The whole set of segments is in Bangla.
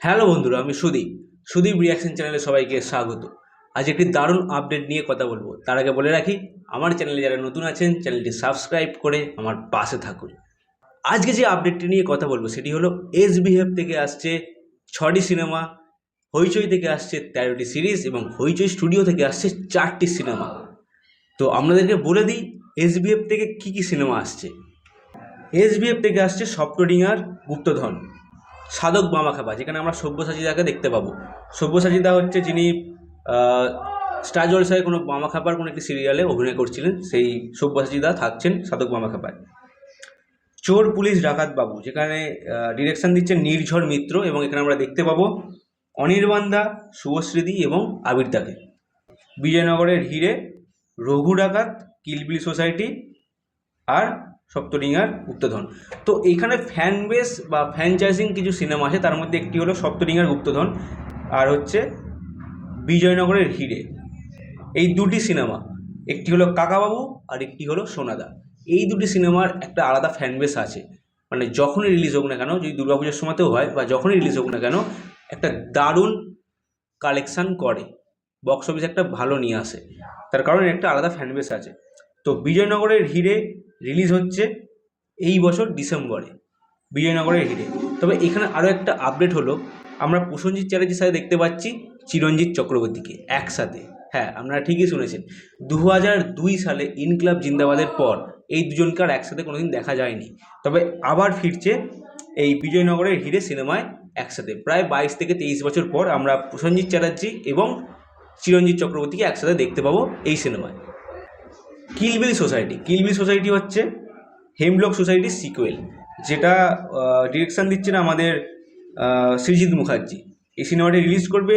হ্যালো বন্ধুরা, আমি সুদীপ। সুদীপ রিয়াকশন চ্যানেলে সবাইকে স্বাগত। আজ একটি দারুণ আপডেট নিয়ে কথা বলব। তার আগে বলে রাখি, আমার চ্যানেলে যারা নতুন আছেন চ্যানেলটি সাবস্ক্রাইব করে আমার পাশে থাকুন। আজকে যে আপডেটটি নিয়ে কথা বলব, সেটি হলো এস বিহেভ থেকে আসছে ছটি সিনেমা হইচই থেকে আসছে তেরোটি সিরিজ এবং হইচই স্টুডিও থেকে আসছে চারটি সিনেমা তো আপনাদেরকে বলে দিই এস বিএফ থেকে কী কী সিনেমা আসছে। এস বিএফ থেকে আসছে সপ্তডিঙার গুপ্তধন সাধক বামা খাবা যেখানে আমরা সব্যসাচীদাকে দেখতে পাবো। সব্যসাচীদা হচ্ছে যিনি স্টার জলসায় কোনো বামা খাবার কোনো একটি সিরিয়ালে অভিনয় করছিলেন, সেই সব্যসাচীদা থাকছেন সাধক বামা খাপায় চোর, পুলিশ, ডাকাত বাবু, যেখানে ডিরেকশন দিচ্ছেন নির্ঝর মিত্র এবং এখানে আমরা দেখতে পাবো অনির্বাণ দা শুভশ্রীদি এবং আবির দাকে বিজয়নগরের হিরে, রঘু ডাকাত, কিলবিল সোসাইটি আর সপ্তডিঙার গুপ্তধন। তো এখানে ফ্যান বেস বা ফ্র্যাঞ্চাইজিং কিছু সিনেমা আছে, তার মধ্যে একটি হলো সপ্তডিঙার গুপ্তধন আর হচ্ছে বিজয়নগরের হিরে। এই দুটি সিনেমা একটি হলো কাকাবাবু আর একটি হলো সোনাদা। এই দুটি সিনেমার একটা আলাদা ফ্যান বেস আছে। মানে যখনই রিলিজ হোক না কেন, যদি দুর্গাপূজার সময়তেও হয় বা যখনই রিলিজ হোক না কেন, একটা দারুণ কালেকশান করে। বক্স অফিস একটা ভালো নিয়ে আসে। তার কারণে একটা আলাদা ফ্যান বেস আছে। তো বিজয়নগরের হিরে রিলিজ হচ্ছে এই বছর ডিসেম্বরে, বিজয়নগরের হিরে তবে এখানে আরও একটা আপডেট হলো, আমরা প্রসেনজিৎ চ্যাটার্জির সাথে দেখতে পাচ্ছি চিরঞ্জিত চক্রবর্তীকে একসাথে। হ্যাঁ আপনারা ঠিকই শুনেছেন। দু হাজার দুই সালে ইনক্লাব জিন্দাবাদের পর এই দুজনকে আর একসাথে কোনোদিন দেখা যায়নি। তবে আবার ফিরছে এই বিজয়নগরের হিরে সিনেমায় একসাথে। প্রায় বাইশ থেকে তেইশ বছর পর আমরা প্রসেনজিৎ চ্যাটার্জি এবং চিরঞ্জিত চক্রবর্তীকে একসাথে দেখতে পাবো এই সিনেমায়। কিলবিল সোসাইটি কিলবিল সোসাইটি হচ্ছে হেমব্লক সোসাইটির সিকুয়েল যেটা ডিরেকশন দিচ্ছেন আমাদের সৃজিত মুখার্জি এই সিনেমাটি রিলিজ করবে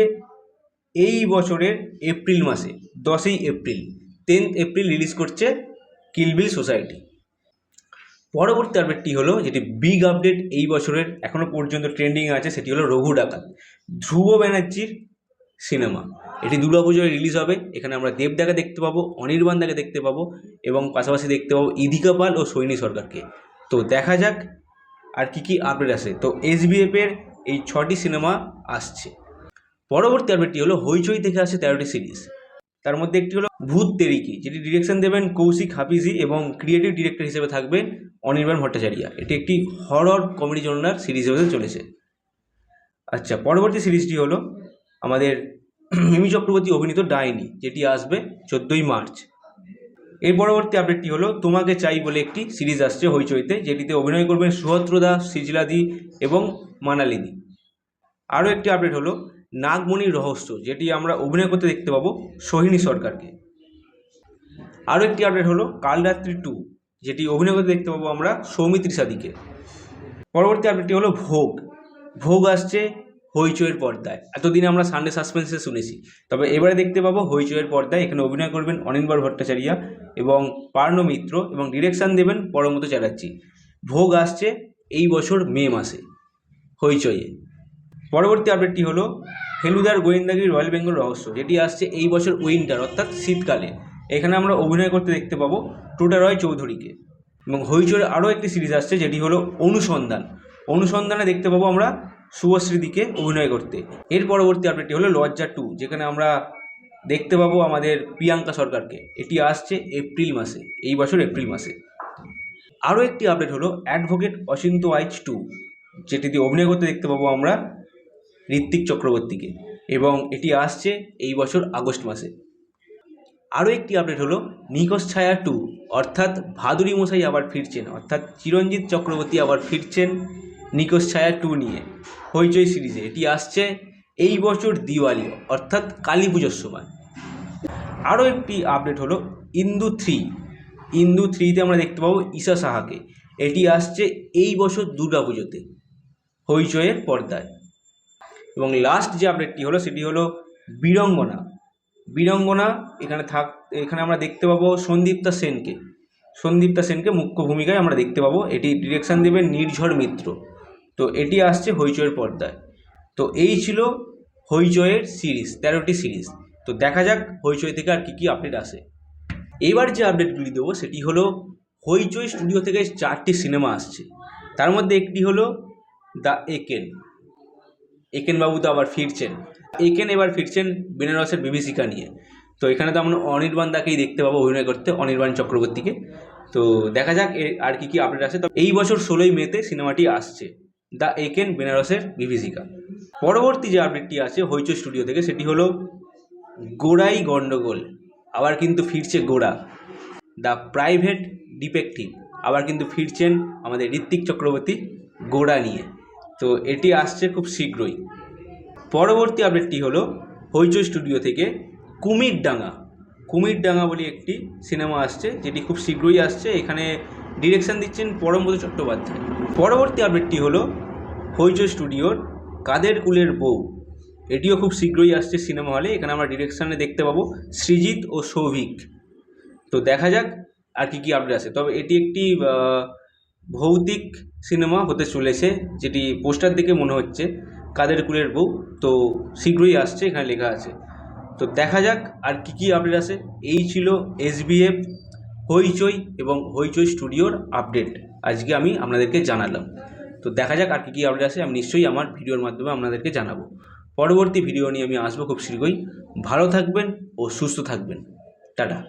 এই বছরের এপ্রিল মাসে, দশই এপ্রিল টেন্থ এপ্রিল রিলিজ করছে কিলবিল সোসাইটি পরবর্তী আপডেটটি হলো যেটি বিগ আপডেট এই বছরের এখনও পর্যন্ত ট্রেন্ডিং আছে, সেটি হলো রঘু ডাকাত। ধ্রুব ব্যানার্জির সিনেমা। এটি দুর্গাপুজোয় রিলিজ হবে। এখানে আমরা দেবদাকে দেখতে পাবো, অনির্বাণদাকে দেখতে পাবো এবং পাশাপাশি দেখতে পাবো ইদিকা পাল ও সৈনী সরকারকে। তো দেখা যাক আর কি কি আপডেট আসে। তো এসবিএফের এই ছটি সিনেমা আসছে। পরবর্তী আপডেটটি হলো হইচই থেকে আসছে তেরোটি সিরিজ তার মধ্যে একটি হলো ভূত তেরিকি, যেটি ডিরেকশন দেবেন কৌশিক হাফিজি এবং ক্রিয়েটিভ ডিরেক্টর হিসেবে থাকবে অনির্বাণ ভট্টাচার্য। এটি একটি হরর কমেডি জনার সিরিজ হতে চলেছে। আচ্ছা পরবর্তী সিরিজটি হলো আমাদের মিমি চক্রবর্তী অভিনীত ডাইনি, যেটি আসবে চোদ্দোই মার্চ। এর পরবর্তী আপডেটটি হলো, তোমাকে চাই বলে একটি সিরিজ আসছে হইচইতে, যেটিতে অভিনয় করবেন সুহত্রদা সিজলাদি এবং মানালিদি আরও একটি আপডেট হলো, নাগমণির রহস্য, যেটি আমরা অভিনয় করতে দেখতে পাবো সোহিনী সরকারকে। আরও একটি আপডেট হলো, কালরাত্রি টু যেটি অভিনয় করতে দেখতে পাবো আমরা সৌমিত্রী সাদিকে। পরবর্তী আপডেটটি হলো ভোগ। ভোগ আসছে হইচইয়ের পর্দায়। এতদিন আমরা সানডে সাসপেন্সে শুনেছি। তবে এবারে দেখতে পাবো হইচইয়ের পর্দায় এখানে অভিনয় করবেন অনির্বাণ ভট্টাচার্য এবং পার্ণ মিত্র এবং ডিরেকশন দেবেন পরমত চ্যাটার্জি। ভোগ আসছে এই বছর মে মাসে হইচইয়ে। পরবর্তী আপডেটটি হলো ফেলুদার গোয়েন্দাগির রয়্যাল বেঙ্গল রহস্য, যেটি আসছে এই বছর উইন্টার অর্থাৎ শীতকালে। এখানে আমরা অভিনয় করতে দেখতে পাবো টোটা রয় চৌধুরীকে। এবং হইচইয়ের আরও একটি সিরিজ আসছে, যেটি হলো অনুসন্ধান। অনুসন্ধানে দেখতে পাবো আমরা শুভশ্রীদিকে অভিনয় করতে। এর পরবর্তী আপডেটটি হলো লজ্জা টু যেখানে আমরা দেখতে পাবো আমাদের প্রিয়াঙ্কা সরকারকে। এটি আসছে এপ্রিল মাসে, এই বছর এপ্রিল মাসে। আরও একটি আপডেট হলো অ্যাডভোকেট অচিন্ত ওয়াইচ টু যেটিতে অভিনয় করতে দেখতে পাবো আমরা ঋত্বিক চক্রবর্তীকে। এবং এটি আসছে এই বছর আগস্ট মাসে। আরও একটি আপডেট হলো নিকশ ছায়া টু অর্থাৎ ভাদুরী মশাই আবার ফিরছেন, অর্থাৎ চিরঞ্জিত চক্রবর্তী আবার ফিরছেন নিকশ ছায়া টু নিয়ে। হইচই সিরিজে। এটি আসছে এই বছর দিওয়ালি, অর্থাৎ কালী পুজোর সময়। আরও একটি আপডেট হলো ইন্দু থ্রি। ইন্দু থ্রিতে আমরা দেখতে পাবো ঈশা সাহাকে। এটি আসছে এই বছর পুজোতে, হইচইয়ের পর্দায়। এবং লাস্ট যে আপডেটটি হলো, সেটি হলো বীরঙ্গনা। বীরঙ্গনা এখানে থাক, এখানে আমরা দেখতে পাবো সন্দীপ্তা সেনকে। সন্দীপ্তা সেনকে মুখ্য ভূমিকায় আমরা দেখতে পাবো। এটি ডিরেকশন দেবে নির্ঝর মিত্র। তো এটি আসছে হইচইয়ের পর্দায়। তো এই ছিল হইচইয়ের সিরিজ, তেরোটি সিরিজ। তো দেখা যাক হইচই থেকে আর কী কী আপডেট আসে। এবার যে আপডেটগুলি দেবো, সেটি হলো হইচই স্টুডিও থেকে চারটি সিনেমা আসছে। তার মধ্যে একটি হলো দ্য একেন। একেন বাবু তো আবার ফিরছেন। একেন এবার ফিরছেন বেনারসের বিভীষিকা নিয়ে। তো এখানে তো আমরা অনির্বাণ দাকেই দেখতে পাবো অভিনয় করতে, অনির্বাণ চক্রবর্তীকে। তো দেখা যাক আর কি কি আপডেট আছে তো এই বছর ষোলোই মেতে সিনেমাটি আসছে। দ্য একেন বেনারসের বিভীষিকা। পরবর্তী যে আপডেটটি আছে হইচই স্টুডিও থেকে, সেটি হলো গোড়াই গণ্ডগোল আবার কিন্তু ফিরছে গোড়া। দ্য প্রাইভেট ডিটেকটিভ আবার কিন্তু ফিরছেন আমাদের ঋত্বিক চক্রবর্তী গোড়া নিয়ে। তো এটি আসছে খুব শীঘ্রই। পরবর্তী আপডেটটি হলো হইচই স্টুডিও থেকে কুমির ডাঙা কুমির ডাঙা বলে একটি সিনেমা আসছে, যেটি খুব শীঘ্রই আসছে। এখানে ডিরেকশন দিচ্ছেন পরমব্রত চট্টোপাধ্যায়। পরবর্তী আপডেটটি হলো হইচই স্টুডিওর কাদের কুলের বউ। এটিও খুব শীঘ্রই আসছে সিনেমা হলে এখানে আমরা ডিরেকশানে দেখতে পাবো সৃজিত ও সৌভিক। তো দেখা যাক আর কি কি আপডেট আছে তবে এটি একটি ভৌতিক সিনেমা হতে চলেছে, যেটি পোস্টার দেখে মনে হচ্ছে কাদের কুলের বউ। তো শীঘ্রই আসছে, এখানে লেখা আছে। তো দেখা যাক আর কি কি আপডেট আছে এই ছিল এসবিএফ হইচই এবং হইচই স্টুডিওর আপডেট। আজকে আমি আপনাদেরকে জানালাম। তো দেখা যাক আর কী কী আপডেট আছে আমি নিশ্চয়ই আমার ভিডিওর মাধ্যমে আপনাদেরকে জানাব। পরবর্তী ভিডিও নিয়ে আমি আসব খুব শীঘ্রই। ভালো থাকবেন ও সুস্থ থাকবেন। টাটা।